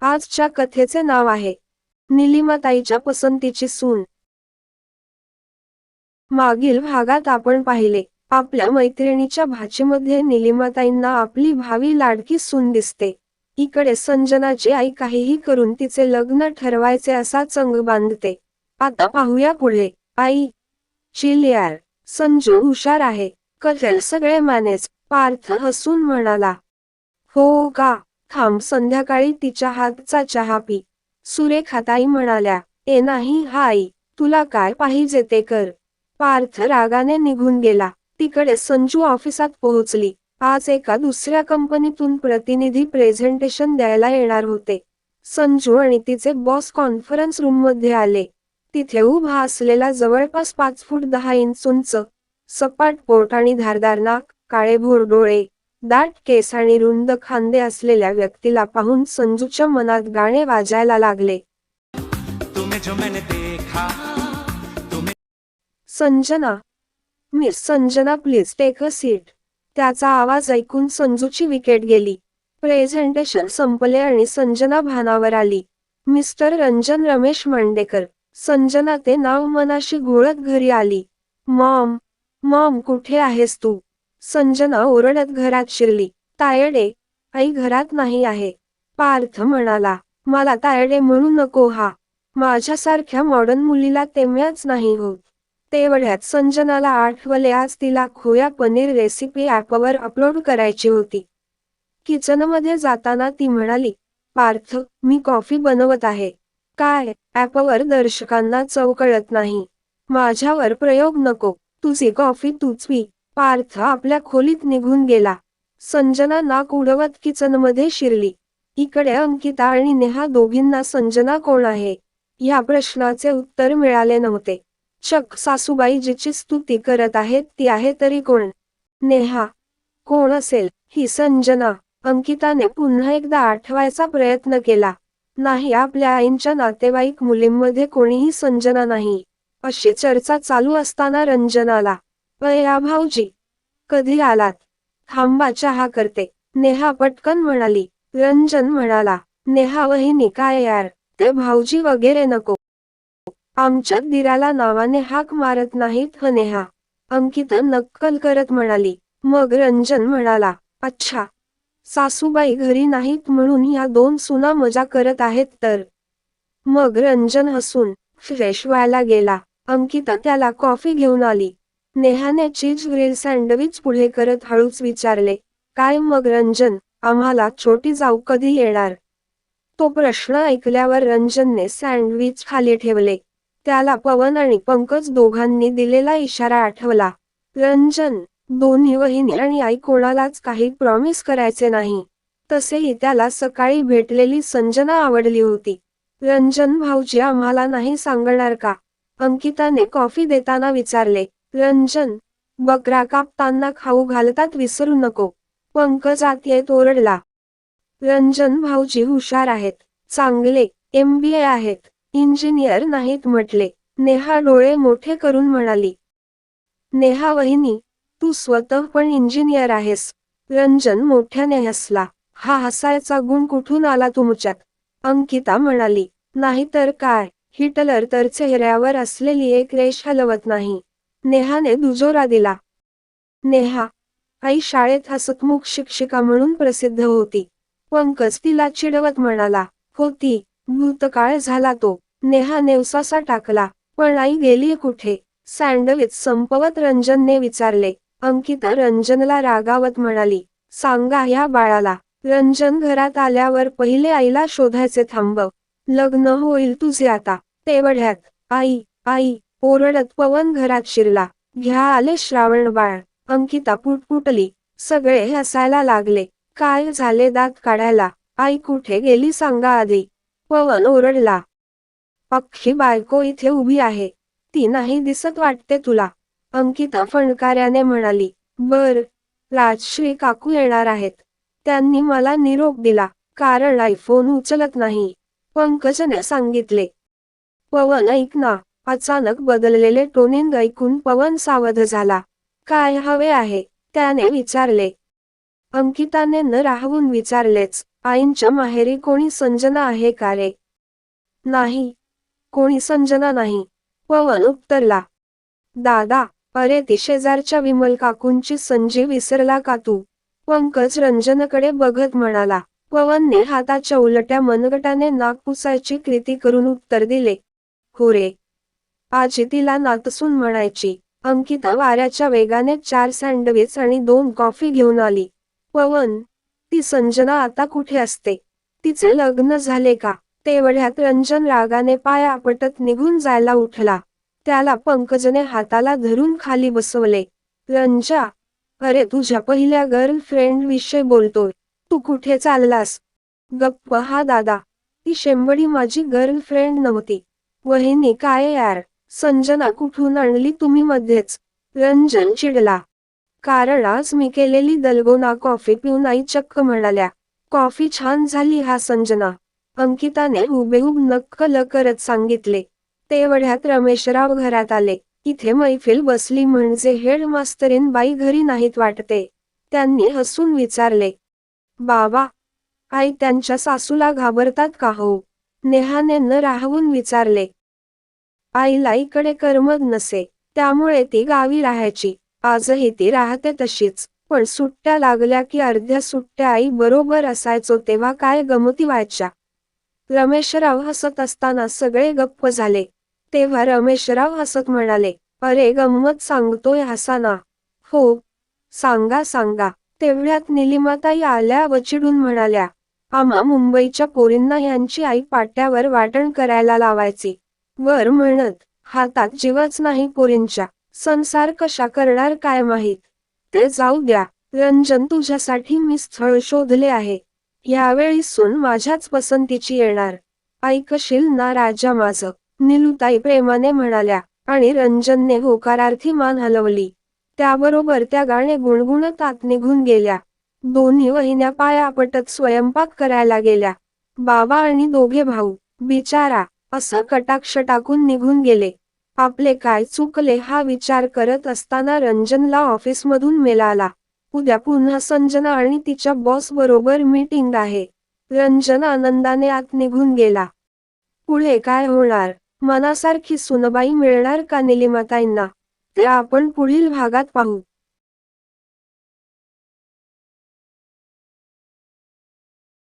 आजच्या कथेचे नाव आहे निलिमाताईच्या पसंतीची सून. मागील भागात आपण पाहिले आपल्या मैत्रिणीच्या भाचीमध्ये निलिमाताईंना आपली भावी लाडकी सून दिसते. इकडे संजनाची आई काहीही करून तिचे लग्न ठरवायचे असा चंग बांधते. आता पाहूया पुढे. आई. चिलियार. संजू हुशार आहे. कथेल सगळे मॅनेज. पार्थ हसून म्हणाला. हो का? थांब संध्याकाळी तिच्या हातचा चहा पी. सुरेखाताई म्हणाल्या ए नाही हाय तुला काय पाहिजे ते कर. पार्थ रागाने निघून गेला. तिकडे संजू ऑफिसात पोहोचली. आज एका दुसऱ्या कंपनीतून प्रतिनिधी प्रेझेंटेशन द्यायला येणार होते. संजू आणि तिचे बॉस कॉन्फरन्स रूममध्ये आले. तिथे उभा असलेला जवळपास पाच फूट दहा इंच उंच सपाट पोट आणि धारदार नाक काळे भोर डोळे दाट केस आणि रुंद खांदे असलेल्या व्यक्तीला पाहून संजूच्या मनात गाणे वाजायला लागले. Sanjana miss Sanjana please take a seat त्याचा आवाज ऐकून संजूची विकेट गेली. प्रेझेंटेशन संपले आणि संजना भानावर आली. मिस्टर रंजन रमेश मांडेकर संजना ते नाव मनाशी घोळत घरी आली. मॉम मॉम कुठे आहेस तू? संजना ओरडत घरात शिरली. तायडे आई घरात नाही आहे. पार्थ म्हणाला मला तायडे म्हणू नको हा. माझ्यासारख्या मॉडर्न मुलीला तेव्हाच नाही होत. तेवढ्यात संजनाला आठवले आज तिला खोया पनीर रेसिपी ॲपवर अपलोड करायची होती. किचनमध्ये जाताना ती म्हणाली पार्थ मी कॉफी बनवत आहे. काय? ॲपवर दर्शकांना चव कळत नाही. माझ्यावर प्रयोग नको. तुझी कॉफी तूच पी. पार्थ आपल्या खोलीत निघून गेला. संजना नाक उडवत किचनमध्ये शिरली. इकडे अंकिता आणि नेहा दोघींना संजना कोण आहे? या प्रश्नाचे उत्तर मिळाले नव्हते. चक सासूबाई जिची स्तुती करत आहेत ती आहे तरी कोण? नेहा. कोण असेल? ही संजना. अंकिताने पुन्हा एकदा आठवायचा प्रयत्न केला. नाही आपल्या आईंच्या नातेवाईक मुलींमध्ये कोणीही संजना नाही. अशी चर्चा चालू असताना रंजनाला अया भाऊजी कधी आलात? थांबा चहा करते. नेहा पटकन म्हणाली. रंजन म्हणाला. नेहा वहिनी काय यार? ते भाऊजी वगैरे नको. आमच्या दिराला नावाने हाक मारत नाहीत ह नेहा. अंकित नक्कल करत म्हणाली. मग रंजन म्हणाला. अच्छा. सासूबाई घरी नाहीत म्हणून या दोन सुना मजा करत आहेत तर? मग रंजन हसून फ्रेश व्हायला गेला. अंकिता त्याला कॉफी घेऊन आली. नेहाने चीज ग्रिल सँडविच पुढे करत हळूच विचारले काय मग रंजन आम्हाला छोटी जाऊ कधी येणार? तो प्रश्न ऐकल्यावर रंजनने सँडविच खाली ठेवले. त्याला पवन आणि पंकज दोघांनी दिलेला इशारा आठवला. रंजन दोन्ही वहिनी आणि आई कोणालाच काही प्रॉमिस करायचे नाही. तसेही त्याला सकाळी भेटलेली संजना आवडली होती. रंजन भाऊजी आम्हाला नाही सांगणार का? अंकिताने कॉफी देताना विचारले. रंजन बकरा कापताना खाऊ घालतात विसरू नको. पंकज आत येत ओरडला रंजन भाऊजी हुशार आहेत. चांगले एम बी ए आहेत. इंजिनियर नाहीत म्हटले. नेहा डोळे मोठे करून म्हणाली. नेहा वहिनी तू स्वतः पण इंजिनियर आहेस. रंजन मोठ्याने हसला. हा हसायचा गुण कुठून आला तुमच्यात? अंकिता म्हणाली. नाहीतर काय? हिटलर तर चेहऱ्यावर असलेली एक रेष हलवत नाही. नेहाने दुजोरा दिला. नेहा आई शाळेत हसतमुख शिक्षिका म्हणून प्रसिद्ध होती. पंकज तिला चिडवत म्हणाला होती भूतकाळ झाला तो नेहा नेवसासा टाकला पण आई गेली कुठे सँडविच संपवत रंजनने विचारले. अंकिता रंजनला रागावत म्हणाली सांगा ह्या बाळाला. रंजन घरात आल्यावर पहिले आईला शोधायचे थांबव. लग्न होईल तुझे आता. तेवढ्यात. आई आई ओरडत पवन घरात शिरला. घ्या आले श्रावण बाळ. अंकिता पुटपुटली. सगळे हसायला लागले. काय झाले दात काढायला? आई कुठे गेली सांगा आधी. पवन ओरडला. अख्खी बायको इथे उभी आहे. ती नाही दिसत वाटते तुला. अंकिता फणकाऱ्याने म्हणाली. बर राजश्री काकू येणार आहेत. त्यांनी मला निरोप दिला कारण आयफोन उचलत नाही. पंकजने सांगितले. पवन ऐक ना अचानक बदललेले टोनिंग ऐकून पवन सावध झाला. काय हवे आहे? त्याने विचारले. अंकिताने न राहून विचारलेच आईंच्या माहेरी कोणी संजना आहे का रे? नाही कोणी संजना नाही पवन उत्तरला. दादा अरे ती शेजारच्या विमल काकूंची संजी विसरला का तू? पंकज रंजनकडे बघत म्हणाला. पवनने हाताच्या उलट्या मनगटाने नाक पुसायची कृती करून उत्तर दिले. हो रे आजी तिला नातसून म्हणायची. अंकिता वाऱ्याच्या वेगाने चार सँडविच आणि दोन कॉफी घेऊन आली. पवन ती संजना आता कुठे असते? तिचे लग्न झाले का? तेवढ्यात रंजन रागाने पाया आपटत निघून जायला उठला. त्याला पंकजने हाताला धरून खाली बसवले. रंजा अरे तुझ्या पहिल्या गर्लफ्रेंड विषयी बोलतोय. तू कुठे चाललास? गप्प हा दादा. ती शेंबडी माझी गर्लफ्रेंड नव्हती. वहिनी काय यार? संजना कुठून आणली तुम्ही मध्येच? रंजन चिडला. कारण आज मी केलेली दलगोना कॉफी पिऊन आई चक्क म्हणाल्या कॉफी छान झाली हा संजना. अंकिताने हुबेहूब नक्कल करत सांगितले. तेवढ्यात रमेशराव घरात आले. इथे मैफिल बसली म्हणजे हेड मास्तरीन बाई घरी नाहीत वाटते. त्यांनी हसून विचारले बाबा आई त्यांच्या सासूला घाबरतात का हो? नेहाने न राहवून विचारले आईला इकडे करमत नसे त्यामुळे ती गावी राहायची. आजही ती राहते तशीच पण सुट्ट्या लागल्या की अर्ध्या सुट्ट्या आई बरोबर असायचो तेव्हा काय गमती व्हायच्या. रमेशराव हसत असताना सगळे गप्प झाले. तेव्हा रमेशराव हसत म्हणाले अरे गंमत सांगतोय हसाना. हो. सांगा सांगा. तेवढ्यात निलिमाताई आल्या व चिडून म्हणाल्या आम्हा मुंबईच्या पोरींना यांची आई पाट्यावर वाटण करायला लावायची. वर म्हणत हातात जीवच नाही पोरींच्या संसार कशा करणार काय माहीत? ते जाऊ द्या रंजन तुझ्यासाठी मी स्थळ शोधले आहे. यावेळी सून माझ्याच पसंतीची येणार. ऐकशील ना राजा माझं? निलुताई प्रेमाने म्हणाल्या आणि रंजनने होकारार्थी मान हलवली. त्याबरोबर त्या गाणे गुणगुणत आत निघून गेल्या. दोन्ही वहिन्या पाया पटत स्वयंपाक करायला गेल्या. बाबा आणि दोघे भाऊ बिचारा असं कटाक्ष टाकून निघून गेले. आपले काय चुकले हा विचार करत असताना रंजनला ऑफिसमधून मिळाला. आला उद्या पुन्हा संजना आणि तिच्या बॉस बरोबर मीटिंग आहे. रंजन आनंदाने आत निघून गेला. पुढे काय होणार? मनासारखी सुनबाई मिळणार का निलिमाताईंना? ते आपण पुढील भागात पाहू.